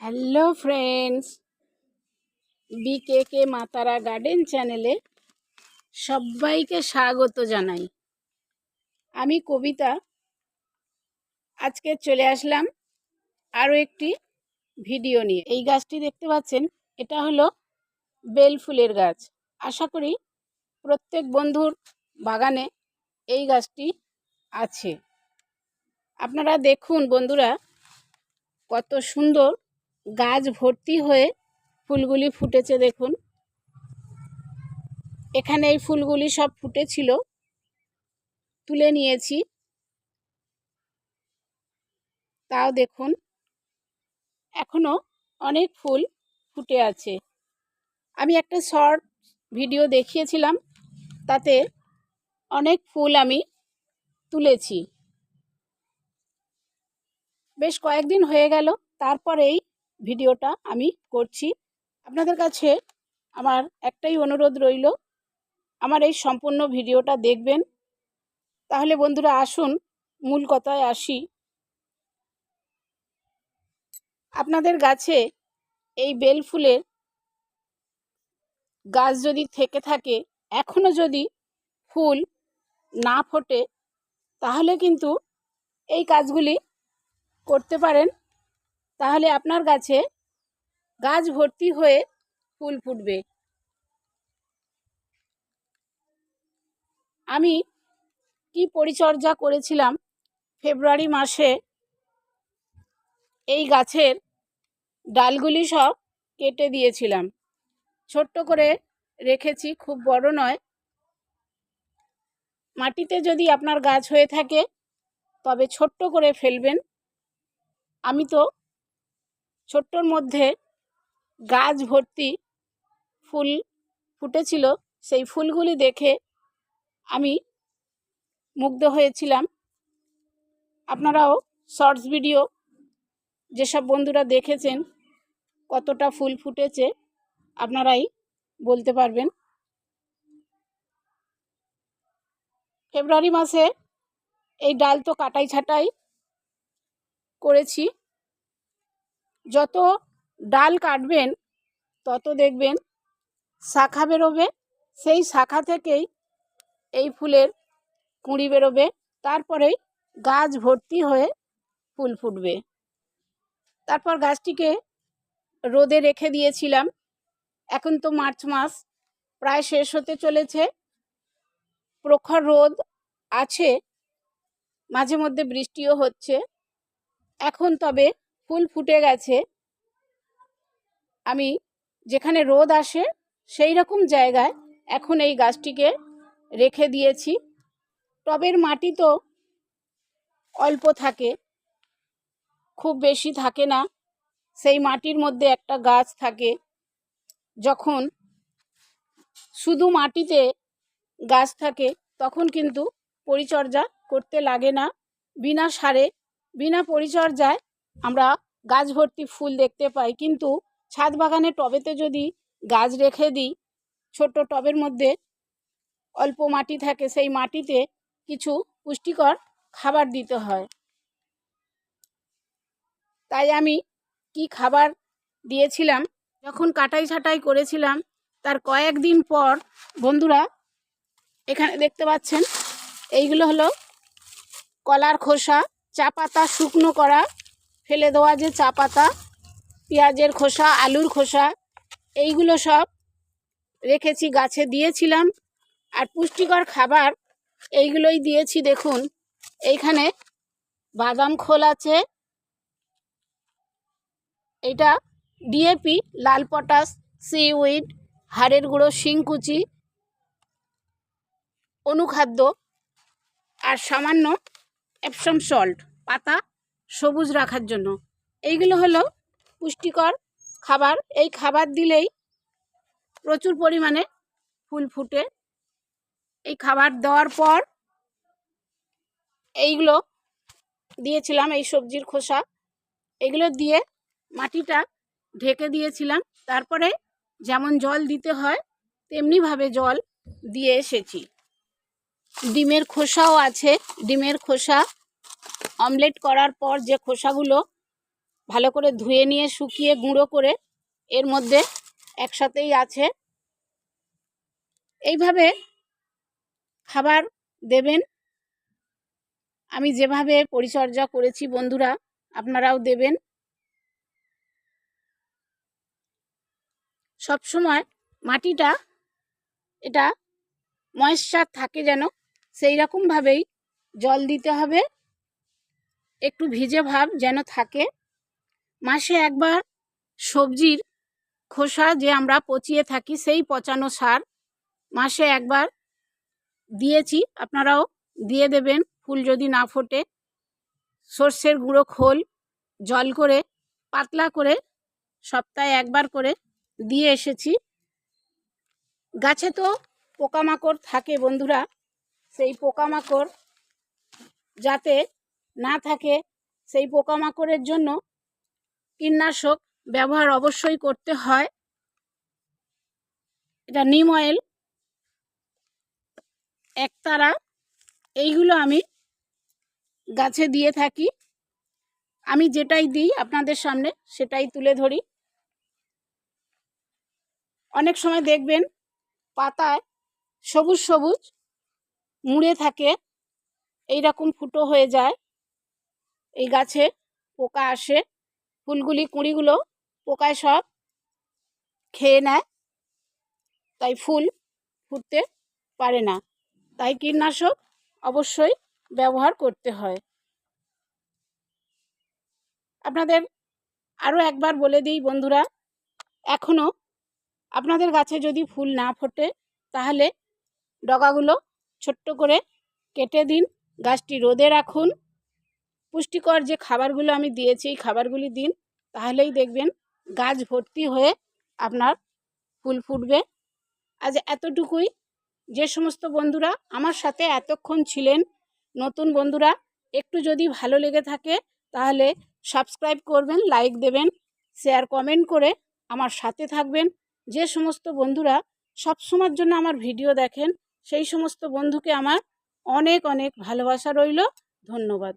Hello friends বিকে কে মাতারা garden চ্যানেলে সবাইকে স্বাগত জানাই। আমি কবিতা। আজকে চলে আসলাম আরও একটি ভিডিও নিয়ে। এই গাছটি দেখতে পাচ্ছেন, এটা হলো বেল ফুলের গাছ। আশা করি প্রত্যেক বন্ধুর বাগানে এই গাছটি আছে। আপনারা দেখুন বন্ধুরা, কত সুন্দর গাছ ভর্তি হয়ে ফুলগুলি ফুটেছে দেখুন। এখানে এই ফুলগুলি সব ফুটেছিল। তুলে নিয়েছি। তাও দেখুন, এখনও অনেক ফুল ফুটে আছে। আমি একটা শর্ট ভিডিও দেখিয়েছিলাম, তাতে অনেক ফুল আমি তুলেছি। বেশ কয়েকদিন হয়ে গেল, তারপরেই ভিডিওটা আমি করছি। আপনাদের কাছে আমার একটাই অনুরোধ রইল, আমার এই সম্পূর্ণ ভিডিওটা দেখবেন। তাহলে বন্ধুরা আসুন, মূল কথায় আসি। আপনাদের গাছে এই বেল ফুলের গাছ যদি থেকে থাকে এখনও যদি ফুল না ফোটে, তাহলে কিন্তু এই কাজগুলি করতে পারেন। তাহলে আপনার গাছে গাছ ভর্তি হয়ে ফুল ফুটবে। আমি কি পরিচর্যা করেছিলাম ফেব্রুয়ারি মাসে এই গাছের ডালগুলি সব কেটে দিয়েছিলাম। ছোট্ট করে রেখেছি, খুব বড় নয়। মাটিতে যদি আপনার গাছ হয়ে থাকে, তবে ছোট্ট করে ফেলবেন। আমি তো ছোট্টর মধ্যে গাছ ভর্তি ফুল ফুটেছিল। সেই ফুলগুলি দেখে আমি মুগ্ধ হয়েছিলাম। আপনারাও শর্টস ভিডিও যেসব বন্ধুরা দেখেছেন, কতটা ফুল ফুটেছে, আপনারাই বলতে পারবেন। ফেব্রুয়ারি মাসে এই ডাল তো কাটাই ছাটাই করেছি। যত ডাল কাটবেন, তত দেখবেন শাখা বেরোবে। সেই শাখা থেকেই এই ফুলের কুঁড়ি বেরোবে। তারপরেই গাছ ভর্তি হয়ে ফুল ফুটবে। তারপর গাছটিকে রোদে রেখে দিয়েছিলাম। এখন তো মার্চ মাস, প্রায় শেষ হতে চলেছে। প্রখর রোদ আছে, মাঝে মধ্যে বৃষ্টিও হচ্ছে। এখন তবে ফুল ফুটে গেছে। আমি যেখানে রোদ আসে সেই রকম জায়গায় এখন এই গাছটিকে রেখে দিয়েছি। টবের মাটি তো অল্প থাকে, খুব বেশি থাকে না। সেই মাটির মধ্যে একটা গাছ থাকে, যখন শুধু মাটিতে গাছ থাকে তখন কিন্তু পরিচর্যা করতে লাগে না। বিনা সারে, বিনা পরিচর্যায় আমরা গাছ ভর্তি ফুল দেখতে পাই, কিন্তু ছাদ বাগানে টবেতে যদি গাছ রেখে দিই ছোট টবের মধ্যে অল্প মাটি থাকে, সেই মাটিতে কিছু পুষ্টিকর খাবার দিতে হয়। তাই আমি কি খাবার দিয়েছিলাম, যখন কাটাই ছাটাই করেছিলাম, তার কয়েকদিন পর বন্ধুরা এখানে দেখতে পাচ্ছেন, এইগুলো হলো কলার খোসা, চা পাতা শুকনো করা ফেলে দেওয়া যে চা পাতা, পেঁয়াজের খোসা, আলুর খোসা, এইগুলো সব রেখেছি, গাছে দিয়েছিলাম। আর পুষ্টিকর খাবার এইগুলোই দিয়েছি, দেখুন। এইখানে বাদাম খোল আছে। এটা ডিএপি লাল পটাশ সিউইড হাড়ের গুঁড়ো, শিংকুচি, অনুখাদ্য, আর সামান্য এপসম সল্ট, পাতা। সবুজ রাখার জন্য। এইগুলো হলো পুষ্টিকর খাবার। এই খাবার দিলেই প্রচুর পরিমাণে ফুল ফুটে। এই খাবার দেওয়ার পর এইগুলো দিয়েছিলাম, এই সবজির খোসা। এগুলো দিয়ে মাটিটা ঢেকে দিয়েছিলাম। তারপরে যেমন জল দিতে হয়, তেমনিভাবে জল দিয়ে এসেছি। ডিমের খোসাও আছে, ডিমের খোসা অমলেট করার পর যে খোসাগুলো ভালো করে ধুয়ে নিয়ে শুকিয়ে গুঁড়ো করে এর মধ্যে একসাথেই আছে, এইভাবে খাবার দেবেন। আমি যেভাবে পরিচর্যা করেছি বন্ধুরা, আপনারাও দেবেন। সব সময় মাটিটা এটা ময়েশ্চার থাকে যেন সেই রকমভাবেই জল দিতে হবে। একটু ভিজে ভাব যেন থাকে। মাসে একবার সবজির খোসা যে আমরা পচিয়ে থাকি সেই পচানো সার মাসে একবার দিয়েছি। আপনারাও দিয়ে দেবেন, ফুল যদি না ফোটে। সর্ষের গুঁড়ো খোল, জল করে, পাতলা করে সপ্তাহে একবার করে দিয়ে এসেছি। গাছে তো পোকামাকড় থাকে বন্ধুরা, সেই পোকামাকড় যাতে না থাকে, সেই পোকামাকড়ের জন্য কীটনাশক ব্যবহার অবশ্যই করতে হয়। এটা নিম অয়েল, একতারা, এইগুলো আমি গাছে দিয়ে থাকি। আমি যেটাই দিই আপনাদের সামনে সেটাই তুলে ধরি। অনেক সময় দেখবেন পাতায় সবুজ সবুজ মুড়ে থাকে এই রকম ফুটো হয়ে যায়। এই গাছে পোকা আসে, ফুলগুলি, কুঁড়িগুলো পোকায় সব খেয়ে নেয়। তাই ফুল ফুটতে পারে না। তাই কীটনাশক অবশ্যই ব্যবহার করতে হয়। আপনাদের আরও একবার বলে দিই বন্ধুরা, এখনও আপনাদের গাছে যদি ফুল না ফোটে, তাহলে ডগাগুলো ছোট্ট করে কেটে দিন, গাছটি রোদে রাখুন। পুষ্টিকর যে খাবারগুলো আমি দিয়েছি, এই খাবারগুলি দিন। তাহলেই দেখবেন গাছ ভর্তি হয়ে আপনার ফুল ফুটবে। আজ এতটুকুই। যে সমস্ত বন্ধুরা আমার সাথে এতক্ষণ ছিলেন, নতুন বন্ধুরা, একটু যদি ভালো লেগে থাকে, তাহলে সাবস্ক্রাইব করবেন, লাইক দেবেন, শেয়ার, কমেন্ট করে আমার সাথে থাকবেন। যে সমস্ত বন্ধুরা সব সময়ের জন্য আমার ভিডিও দেখেন, সেই সমস্ত বন্ধুকে আমার অনেক অনেক ভালোবাসা রইল। ধন্যবাদ।